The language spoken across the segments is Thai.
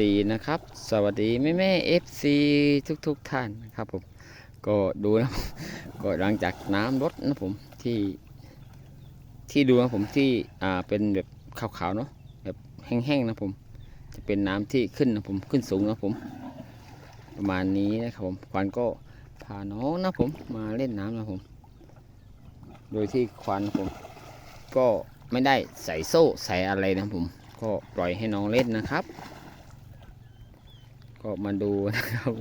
ดีนะครับ สวัสดีแม่แม่เอฟซีทุกทุกๆท่านนะครับผม ก็ดูนะก็หลังจากน้ำลดนะผมที่ที่ดูนะผมที่อ่าเป็นแบบขาวๆเนาะแบบแห้งๆนะผม จะเป็นน้ำที่ขึ้นนะผมขึ้นสูงนะผม ประมาณนี้นะครับผมควันก็พาน้องนะผมมาเล่นน้ำนะผม โดยที่ควันผม ก็ไม่ได้ใส่โซ่ใส่อะไรนะผม ก็ปล่อยให้น้องเล่นนะครับ ก็มาดูนะครับ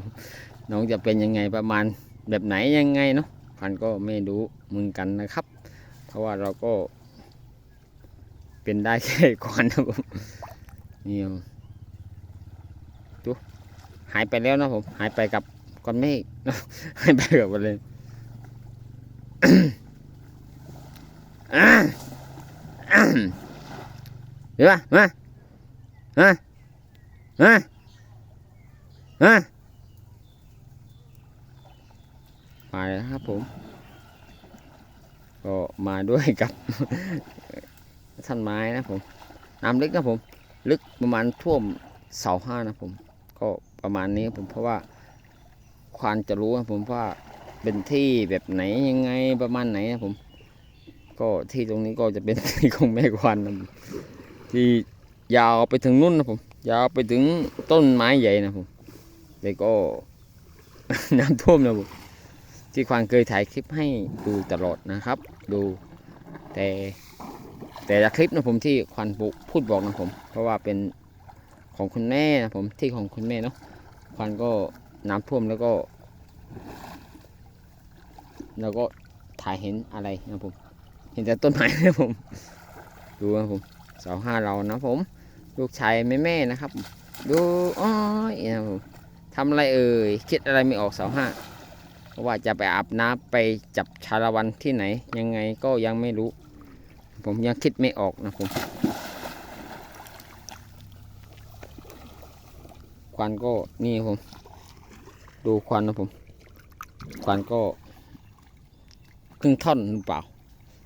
น้องจะเป็นยังไงประมาณแบบไหนยังไงเนาะพันก็ไม่รู้มือนกันนะครับ เพราะว่าเราก็ เป็นได้แค่ก่อนนะผมนี่ครับดูหายไปแล้วนะผมหายไปกับก้อนเมฆหายไปกับอะไรเดี๋ยวมามามา มามาแล้วครับผม ก็มาด้วยกับท่านไม้นะผมน้ำลึกนะผม ลึกประมาณท่วมเสาห้านะผม ก็ประมาณนี้ผมเพราะว่าควานจะรู้นะผมว่าเป็นที่แบบไหนยังไงประมาณไหนนะผม ก็ที่ตรงนี้ก็จะเป็นที่ของแม่ควานนะที่ยาวไปถึงนู่นนะผม ยาวไปถึงต้นไม้ใหญ่นะผม แต่ก็ น้ำท่วมนะผมที่ควานเคยถ่ายคลิปให้ดูตลอดนะครับ ดูแต่แต่ละคลิปนะผมที่ควานปุพูดบอกนะผม เพราะว่าเป็นของคุณแม่นะผมที่ของคุณแม่เนาะควานก็น้ำท่วมแล้วก็ แล้วก็ถ่ายเห็นอะไรนะผม เห็นแต่ต้นไม้นะผม ดูนะผมเสาห้าเรานะผม ลูกชายแม่แม่นะครับ ดูอ้อยนะผม ทำอะไรเอ่ยคิดอะไรไม่ออกเสาห้าเพราะว่าจะไปอาบน้ำไปจับชาละวันที่ไหน ยังไงก็ยังไม่รู้ ผมยังคิดไม่ออกนะผมควันก็นี่ผม ดูควันนะผม ควันก็ ครึ่งท่อนหรือเปล่า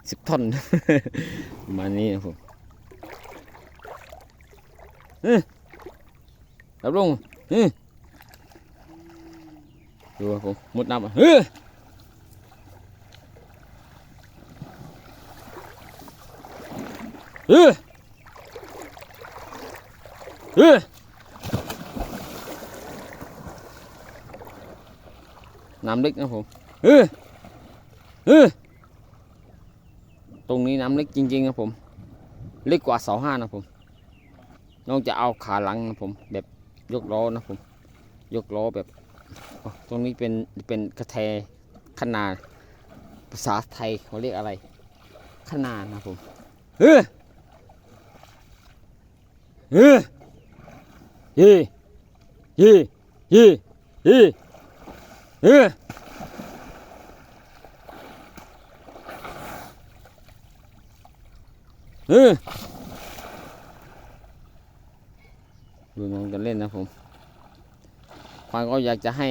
สิบท่อนประมาณนี้นะผมเออรับลงเออ ดูครับผมมุดน้ำอะเออเออเออน้ำลึกนะผมเออเออตรงนี้น้ำลึกจริงๆครับผมลึกกว่าเสาห้านะผมน้องจะเอาขาหลังนะผม แบบยกล้อนะผม ยกล้อแบบ ตรงนี้เป็นเป็นกระแทขนาดภาษาไทยเขาเรียกอะไร ขนาดนะผมเฮ้ยเฮ้ยเฮ้ยเฮ้ยเฮ้ยเฮ้ยเฮ้ยเออดูน้องจะเล่นนะผม ควานก็อยากจะให้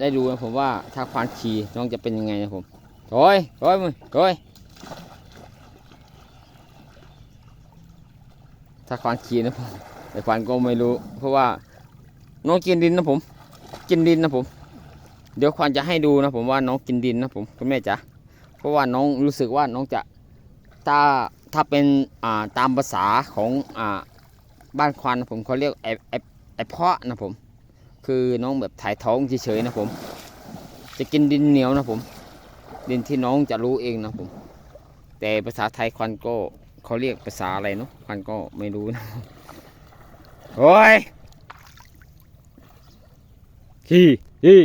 ได้ดูนะผมว่าถ้าควานขี่น้องจะเป็นยังไงนะผมโอยโอยมึงโอยถ้าควานขี่นะผมแต่ควานก็ไม่รู้ เพราะว่าน้องกินดินนะผม กินดินนะผม เดี๋ยวควานจะให้ดูนะผมว่าน้องกินดินนะผมคุณแม่จ๋าเพราะว่าน้องรู้สึกว่าน้องจะถ้าถ้าเป็นอ่าตามภาษาของอ่าบ้านควันนะผมเขาเรียกไอไอไอเพาะนะผม คือน้องแบบถ่ายท้องเฉยๆนะผม จะกินดินเหนียวนะผม ดินที่น้องจะรู้เองนะผม แต่ภาษาไทยควันก็เขาเรียกภาษาอะไรเนาะควันก็ไม่รู้นะโอ้ยขี่ขี่